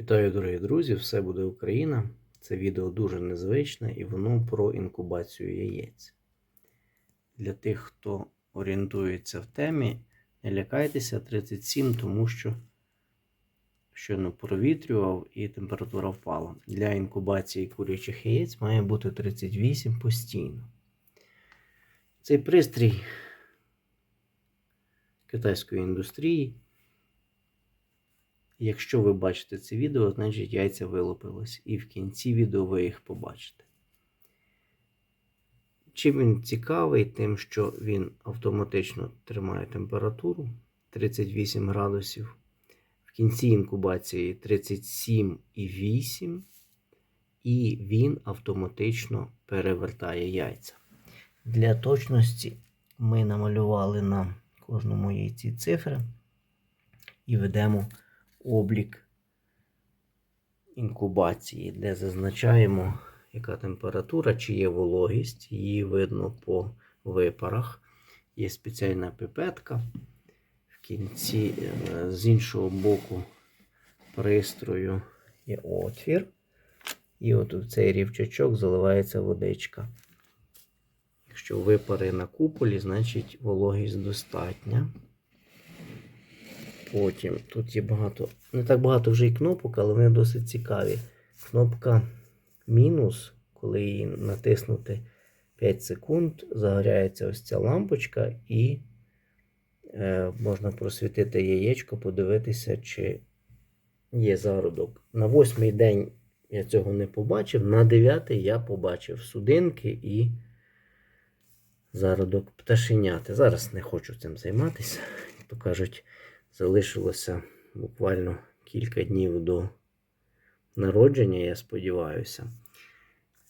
Вітаю, дорогі друзі! Все буде Україна. Це відео дуже незвичне і воно про інкубацію яєць. Для тих, хто орієнтується в темі, не лякайтеся 37, тому що щойно провітрював і температура впала. Для інкубації курячих яєць має бути 38 постійно. Цей пристрій китайської індустрії. Якщо ви бачите це відео, значить яйця вилупились. І в кінці відео ви їх побачите. Чим він цікавий, тим, що він автоматично тримає температуру 38 градусів. В кінці інкубації 37,8, і він автоматично перевертає яйця. Для точності ми намалювали на кожному яйці цифри і ведемо облік інкубації, де зазначаємо, яка температура, чи є вологість. Її видно по випарах. Є спеціальна пипетка. В кінці е, з іншого боку пристрою є отвір. І от в цей рівчачок заливається водичка. Якщо випари на куполі, значить вологість достатня. Потім тут є багато, не так багато вже і кнопок, але вони досить цікаві. Кнопка мінус, коли її натиснути 5 секунд, загоряється ось ця лампочка, і е, можна просвітити яєчко, подивитися, чи є зародок. На восьмий день я цього не побачив, на дев'ятий я побачив судинки і зародок пташеняти. Зараз не хочу цим займатися. То кажуть, залишилося буквально кілька днів до народження, я сподіваюся.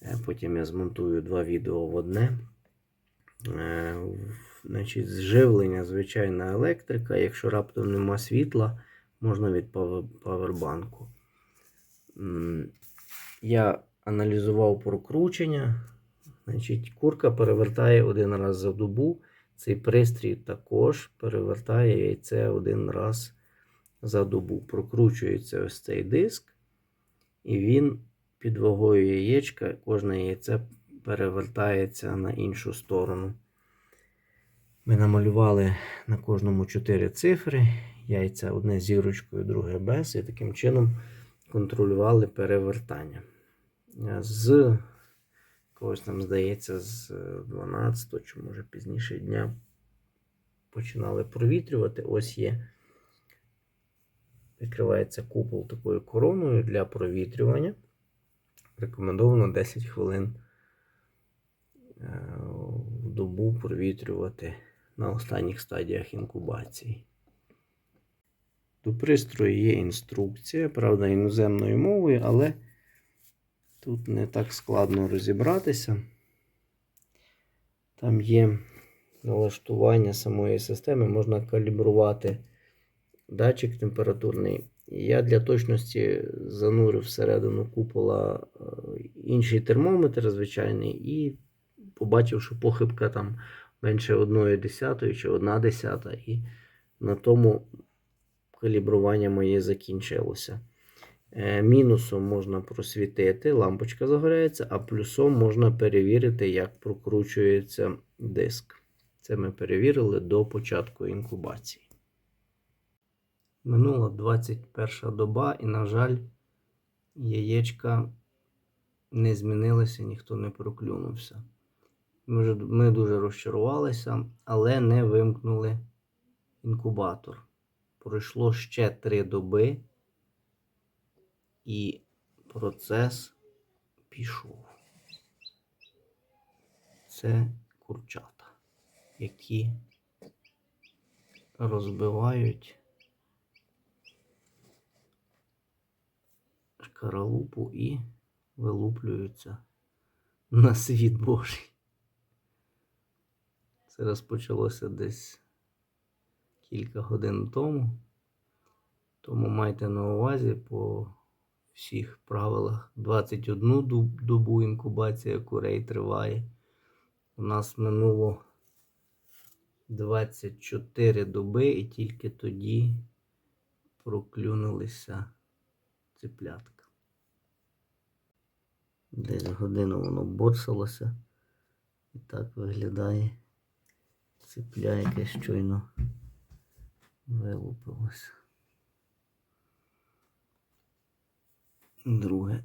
Е, Потім я змонтую два відео в одне. Е, Значить, Зживлення, звичайна електрика. Якщо раптом нема світла, можна від павербанку. Я аналізував прокручення. Значить, Курка перевертає один раз за добу. Цей пристрій також перевертає яйце один раз за добу. Прокручується ось цей диск, і він під вагою яєчка, кожне яйце перевертається на іншу сторону. Ми намалювали на кожному 4 цифри. Яйця одне зірочкою, друге без, і таким чином контролювали перевертання. З Когось там, здається, з 12 чи може пізніше дня починали провітрювати. Ось є. Відкривається купол такою короною для провітрювання. Рекомендовано 10 хвилин в добу провітрювати на останніх стадіях інкубації. До пристрою є інструкція, правда, іноземною мовою, але. Тут не так складно розібратися. Там є налаштування самої системи, можна калібрувати датчик температурний. Я для точності занурив всередину купола е, інший термометр звичайний, і побачив, що похибка там менше 1 десятої чи 1 десята, і на тому калібрування моє закінчилося. Е, мінусом можна просвітити, лампочка загоряється, а плюсом можна перевірити, як прокручується диск. Це ми перевірили до початку інкубації. Минула 21 доба, і, на жаль, яєчка не змінилися, ніхто не проклюнувся. Ми, ми дуже розчарувалися, але не вимкнули інкубатор. Пройшло ще 3 доби. І процес пішов. Це курчата, які розбивають шкаралупу і вилуплюються на світ Божий. Це розпочалося десь кілька годин тому. Тому майте на увазі по всіх правилах 21 добу інкубація курей триває. У нас минуло 24 доби і тільки тоді проклюнулися циплятка. Десь годину воно борсалося. І так виглядає ципля, яке щойно вилупилося. Друге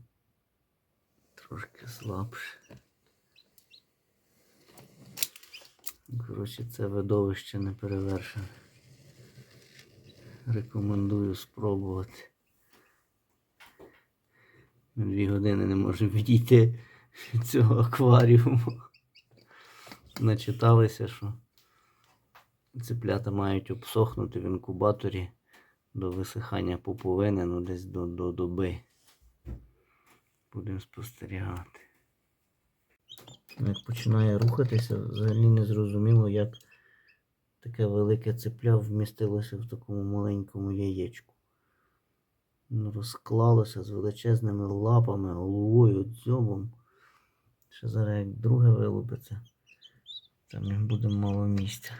трошки слабше. Коротше, це видовище не перевершене. Рекомендую спробувати. Дві години не можемо відійти від цього акваріуму. Начиталися, що цеплята мають обсохнути в інкубаторі до висихання пуповини, ну десь до, до доби. Будемо спостерігати. Як починає рухатися, взагалі не зрозуміло, як таке велике цепля вмістилося в такому маленькому яєчку. Воно розклалося з величезними лапами, головою, дзьобом. Ще зараз як друге вилупиться, там їм буде мало місця.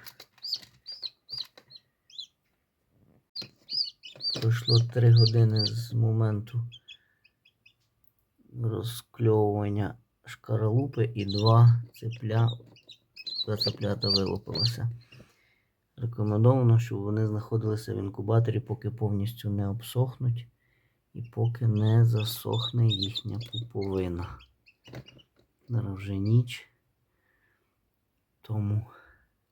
Пройшло три години з моменту розкльовування шкаралупи і два цепля, два цеплята вилупилося. Рекомендовано, щоб вони знаходилися в інкубаторі, поки повністю не обсохнуть і поки не засохне їхня пуповина. Зараз вже ніч. Тому,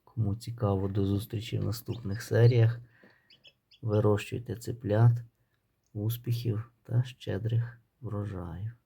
кому цікаво, до зустрічі в наступних серіях. Вирощуйте цеплят, успіхів та щедрих врожаїв.